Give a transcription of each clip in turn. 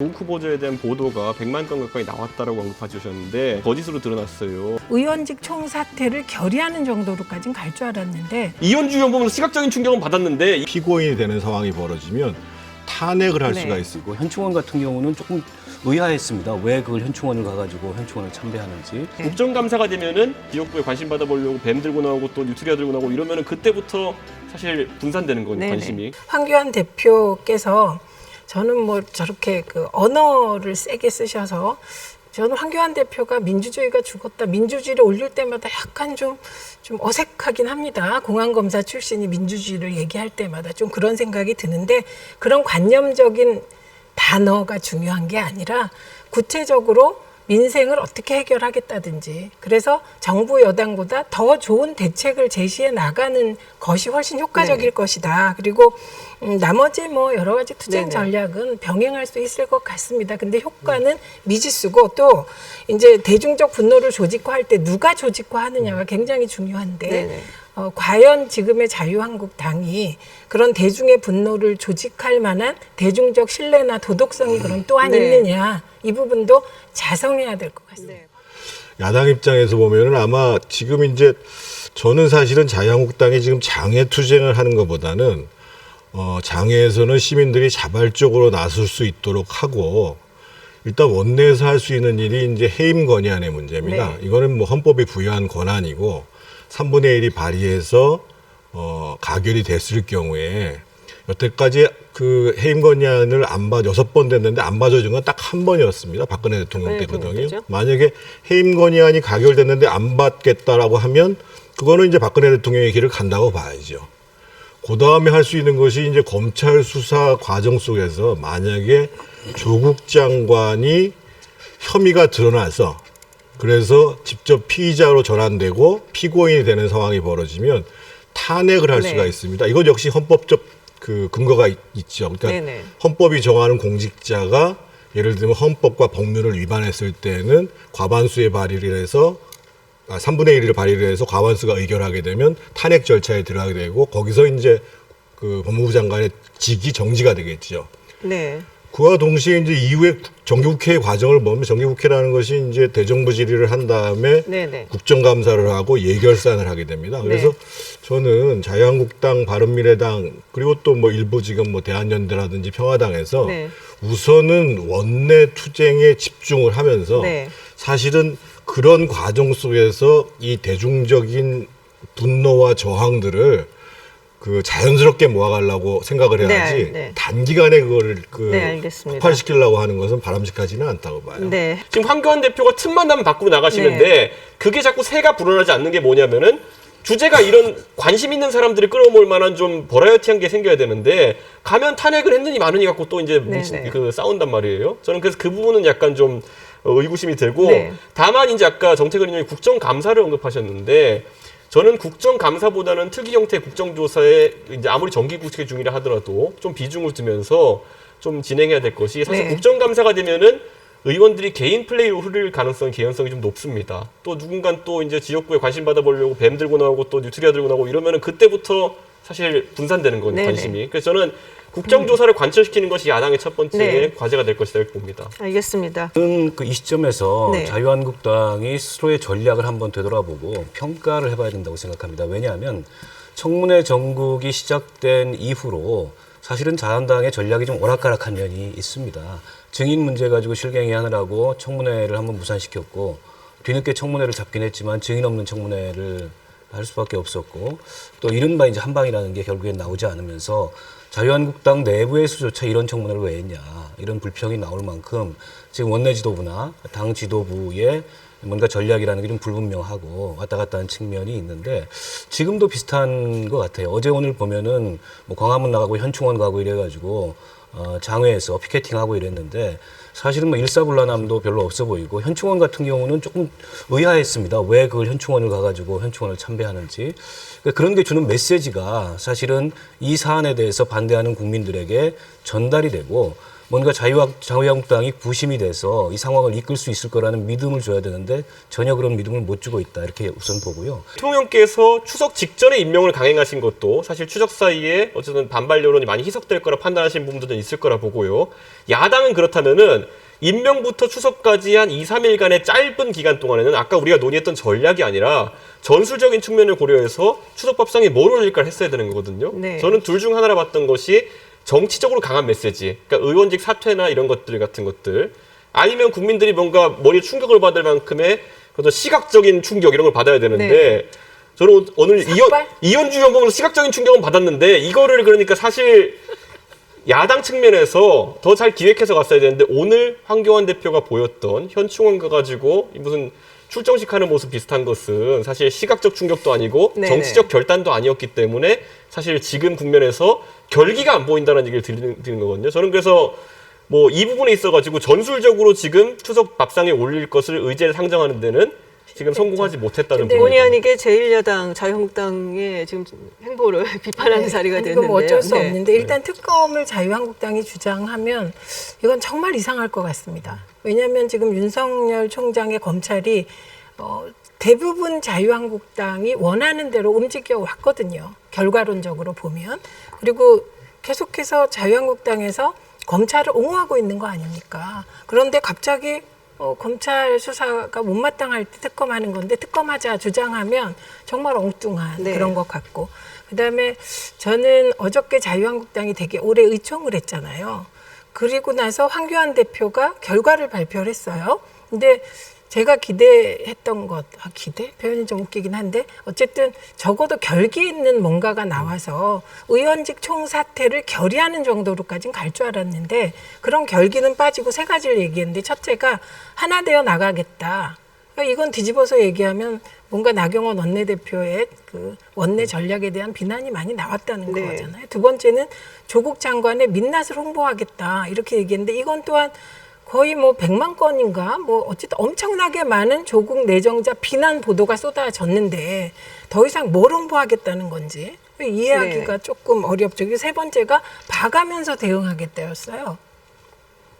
우 후보자에 대한 보도가 100만 건 가까이 나왔다라고 언급해 주셨는데 거짓으로 드러났어요. 의원직 총사퇴를 결의하는 정도로까지는 갈줄 알았는데 이현주 의원 보면서 시각적인 충격은 받았는데 이- 피고인이 되는 상황이 벌어지면 탄핵을 할 네. 수가. 그리고 현충원 같은 경우는 조금 의아했습니다. 왜 그걸 현충원을 가가지고 현충원을 참배하는지. 국정감사가 되면은 지역구에 관심 받아보려고 뱀 들고 나오고 또 뉴트리아 들고 나오고 이러면은 그때부터 사실 분산되는 거거든요 네네. 관심이. 황교안 대표께서 저는 뭐 저렇게 그 언어를 세게 쓰셔서 저는 황교안 대표가 민주주의가 죽었다, 민주주의를 올릴 때마다 약간 좀, 좀 어색하긴 합니다. 공안검사 출신이 민주주의를 얘기할 때마다 좀 그런 생각이 드는데 그런 관념적인 단어가 중요한 게 아니라 구체적으로 민생을 어떻게 해결하겠다든지. 그래서 정부 여당보다 더 좋은 대책을 제시해 나가는 것이 훨씬 효과적일 것이다. 그리고 음, 나머지 뭐 여러 가지 투쟁 전략은 병행할 수 있을 것 같습니다. 근데 효과는 미지수고 또 이제 대중적 분노를 조직화할 때 누가 조직화하느냐가 굉장히 중요한데 어, 과연 지금의 자유한국당이 그런 대중의 분노를 조직할 만한 대중적 신뢰나 도덕성이 그럼 또한 있느냐 이 부분도 자성해야 될 것 같습니다. 야당 입장에서 보면은 아마 지금 이제 저는 사실은 자유한국당이 지금 장애 투쟁을 하는 것보다는 어, 장애에서는 시민들이 자발적으로 나설 수 있도록 하고 일단 원내에서 할 수 있는 일이 이제 해임 건의안의 문제입니다. 이거는 뭐 헌법이 부여한 권한이고 3분의 1이 발의해서 어, 가결이 됐을 경우에 여태까지 그 해임 건의안을 안 받, 여섯 번 됐는데 안 받아준 건 딱 한 번이었습니다. 박근혜 대통령 때거든요. 만약에 해임 건의안이 가결됐는데 안 받겠다라고 하면 그거는 이제 박근혜 대통령의 길을 간다고 봐야죠. 그 다음에 할 수 있는 것이 이제 검찰 수사 과정 속에서 만약에 조국 장관이 혐의가 드러나서 그래서 직접 피의자로 전환되고 피고인이 되는 상황이 벌어지면 탄핵을 할 수가 있습니다. 이건 역시 헌법적 그 근거가 있, 죠 그러니까 헌법이 정하는 공직자가 예를 들면 헌법과 법률을 위반했을 때는 과반수의 발의를 해서 아, 3분의 1을 발의를 해서 과반수가 의결하게 되면 탄핵 절차에 들어가게 되고 거기서 이제 그 법무부 장관의 직이 정지가 되겠죠. 네. 그와 동시에 이제 이후에 정기국회 과정을 보면 정기국회라는 것이 이제 대정부 질의를 한 다음에 네네. 국정감사를 하고 예결산을 하게 됩니다. 그래서 저는 자유한국당, 바른미래당 그리고 또 뭐 일부 지금 뭐 대한연대라든지 평화당에서 네. 우선은 원내 투쟁에 집중을 하면서 네. 사실은 그런 과정 속에서 이 대중적인 분노와 저항들을 그 자연스럽게 모아가려고 생각을 해야지 네, 네. 단기간에 그거를 그 네, 알겠습니다. 폭발시키려고 하는 것은 바람직하지는 않다고 봐요. 네. 지금 황교안 대표가 틈만 나면 밖으로 나가시는데 그게 자꾸 새가 불어나지 않는 게 뭐냐면은 주제가 이런 관심 있는 사람들이 끌어모을 만한 좀 버라이어티한 게 생겨야 되는데 가면 탄핵을 했느니 마느니 갖고 또 이제 뭉친 네네. 그 싸운단 말이에요. 저는 그래서 그 부분은 약간 좀 어, 의구심이 들고 네. 다만 이제 아까 정태근 의원이 국정감사를 언급하셨는데 저는 국정감사보다는 특이 형태 국정조사에 이제 아무리 정기국회 중이라 하더라도 좀 비중을 두면서 좀 진행해야 될 것이 사실 네. 국정감사가 되면은 의원들이 개인 플레이로 흐를 가능성이 개연성이 좀 높습니다. 또 누군가 또 이제 지역구에 관심 받아보려고 뱀 들고 나오고 또 뉴트리아 들고 나오고 이러면은 그때부터 사실 분산되는 거예요 네네. 관심이. 그래서 저는 국정조사를 관철시키는 것이 야당의 첫 번째 네. 과제가 될 것이다 이렇게 봅니다. 알겠습니다. 저는 그 이 시점에서 네. 자유한국당이 스스로의 전략을 한번 되돌아보고 평가를 해봐야 된다고 생각합니다. 왜냐하면 청문회 전국이 시작된 이후로 사실은 자한당의 전략이 좀 오락가락한 면이 있습니다. 증인 문제 가지고 실갱이 하느라고 청문회를 한번 무산시켰고 뒤늦게 청문회를 잡긴 했지만 증인 없는 청문회를 할 수밖에 없었고 또 이른바 이제 한방이라는 게 결국엔 나오지 않으면서 자유한국당 내부에서조차 이런 청문회를 왜 했냐 이런 불평이 나올 만큼 지금 원내 지도부나 당 지도부의 뭔가 전략이라는 게 좀 불분명하고 왔다 갔다 하는 측면이 있는데 지금도 비슷한 것 같아요. 어제 오늘 보면은 뭐 광화문 나가고 현충원 가고 이래가지고 어, 장외에서 피켓팅하고 이랬는데 사실은 뭐 일사불란함도 별로 없어 보이고 현충원 같은 경우는 조금 의아했습니다. 왜 그걸 현충원을 가가지고 현충원을 참배하는지 그러니까 그런 게 주는 메시지가 사실은 이 사안에 대해서 반대하는 국민들에게 전달이 되고 뭔가 자유한국당이 부심이 돼서 이 상황을 이끌 수 있을 거라는 믿음을 줘야 되는데 전혀 그런 믿음을 못 주고 있다 이렇게 우선 보고요. 대통령께서 추석 직전에 임명을 강행하신 것도 사실 추석 사이에 어쨌든 반발 여론이 많이 희석될 거라 판단하신 부분도 좀 있을 거라 보고요. 야당은 그렇다면은 임명부터 추석까지 한 2, 3일간의 짧은 기간 동안에는 아까 우리가 논의했던 전략이 아니라 전술적인 측면을 고려해서 추석 밥상에 뭘 올릴까 했어야 되는 거거든요. 네. 저는 둘 중 하나라 봤던 것이 정치적으로 강한 메시지, 그러니까 의원직 사퇴나 이런 것들 같은 것들, 아니면 국민들이 뭔가 머리에 충격을 받을 만큼의 어떤 시각적인 충격 이런 걸 받아야 되는데 네. 저는 오늘 이현, 삭발? 이현주 연봉으로 시각적인 충격은 받았는데 이거를 그러니까 사실 야당 측면에서 더 잘 기획해서 갔어야 되는데 오늘 황교안 대표가 보였던 현충원 가 가지고 이 무슨 출정식 하는 모습 비슷한 것은 사실 시각적 충격도 아니고 네네. 정치적 결단도 아니었기 때문에 사실 지금 국면에서 결기가 안 보인다는 얘기를 드리는, 드리는 거거든요. 저는 그래서 뭐 이 부분에 있어가지고 전술적으로 지금 추석 밥상에 올릴 것을 의제를 상정하는 데는 지금 성공하지 못했다는 근데 부분입니다. 본의 아니게 제1야당 자유한국당의 지금 행보를 비판하는 자리가 됐는데요. 이건 뭐 어쩔 수 네. 없는데 일단 특검을 자유한국당이 주장하면 이건 정말 이상할 것 같습니다. 왜냐하면 지금 윤석열 총장의 검찰이 어, 대부분 자유한국당이 원하는 대로 움직여 왔거든요. 결과론적으로 보면 그리고 계속해서 자유한국당에서 검찰을 옹호하고 있는 거 아닙니까? 그런데 갑자기 어, 검찰 수사가 못마땅할 때 특검하는 건데 특검하자 주장하면 정말 엉뚱한 네. 그런 것 같고 그다음에 저는 어저께 자유한국당이 되게 오래 의총을 했잖아요. 그리고 나서 황교안 대표가 결과를 발표를 했어요. 근데 제가 기대했던 것, 아, 기대? 표현이 좀 웃기긴 한데, 어쨌든 적어도 결기 있는 뭔가가 나와서 의원직 총사퇴를 결의하는 정도로까지는 갈줄 알았는데, 그런 결기는 빠지고 세 가지를 얘기했는데, 첫째가 하나 되어 나가겠다. 그러니까 이건 뒤집어서 얘기하면 뭔가 나경원 원내대표의 그 원내 전략에 대한 비난이 많이 나왔다는 네. 거잖아요. 두 번째는 조국 장관의 민낯을 홍보하겠다 이렇게 얘기했는데 이건 또한 거의 뭐 100만 건인가 뭐 어쨌든 엄청나게 많은 조국 내정자 비난 보도가 쏟아졌는데 더 이상 뭘 홍보하겠다는 건지 이해하기가 네. 조금 어렵죠. 세 번째가 봐가면서 대응하겠다였어요.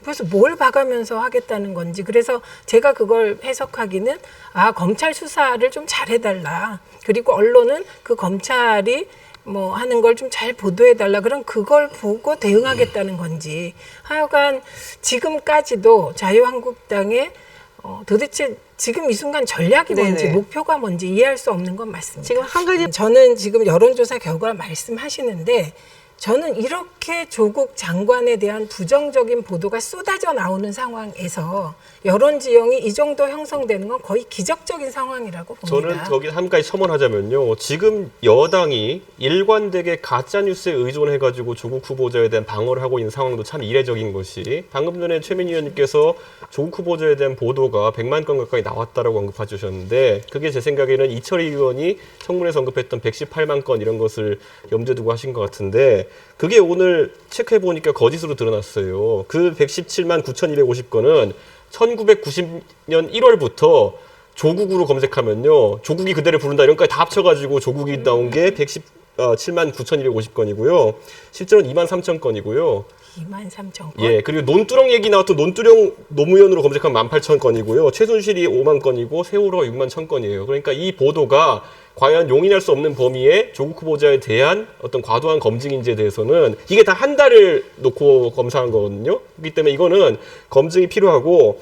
그래서 뭘 봐가면서 하겠다는 건지 그래서 제가 그걸 해석하기는 아 검찰 수사를 좀 잘해달라 그리고 언론은 그 검찰이 뭐 하는 걸 좀 잘 보도해 달라 그럼 그걸 보고 대응하겠다는 건지 하여간 지금까지도 자유한국당의 어, 도대체 지금 이 순간 전략이 뭔지 네네. 목표가 뭔지 이해할 수 없는 건 맞습니다. 지금 한 가지 저는 지금 여론조사 결과 말씀하시는데 저는 이렇게 조국 장관에 대한 부정적인 보도가 쏟아져 나오는 상황에서 여론 지형이 이 정도 형성되는 건 거의 기적적인 상황이라고 봅니다. 저는 저기 한 가지 첨언하자면요. 지금 여당이 일관되게 가짜 뉴스에 의존해 가지고 조국 후보자에 대한 방어를 하고 있는 상황도 참 이례적인 것이 방금 전에 최민희 의원님께서 조국 후보자에 대한 보도가 100만 건 가까이 나왔다라고 언급해 주셨는데 그게 제 생각에는 이철희 의원이 청문회에서 언급했던 118만 건 이런 것을 염두에 두고 하신 것 같은데 그게 오늘 체크해 보니까 거짓으로 드러났어요. 그 117만 9,250건은 1990년 1월부터 조국으로 검색하면요. 조국이 그대를 부른다 이런 거까지 다 합쳐가지고 조국이 나온 게 117만 9,250건이고요. 실제로는 2만 3천 건이고요. 2만 3천 건. 예, 그리고 논두렁 얘기 나왔던 논두렁 노무현으로 검색하면 18,000건이고요. 최순실이 5만 건이고 세월호가 6만 1,000건이에요. 그러니까 이 보도가 과연 용인할 수 없는 범위의 조국 후보자에 대한 어떤 과도한 검증인지에 대해서는 이게 다 한 달을 놓고 검사한 거거든요. 그렇기 때문에 이거는 검증이 필요하고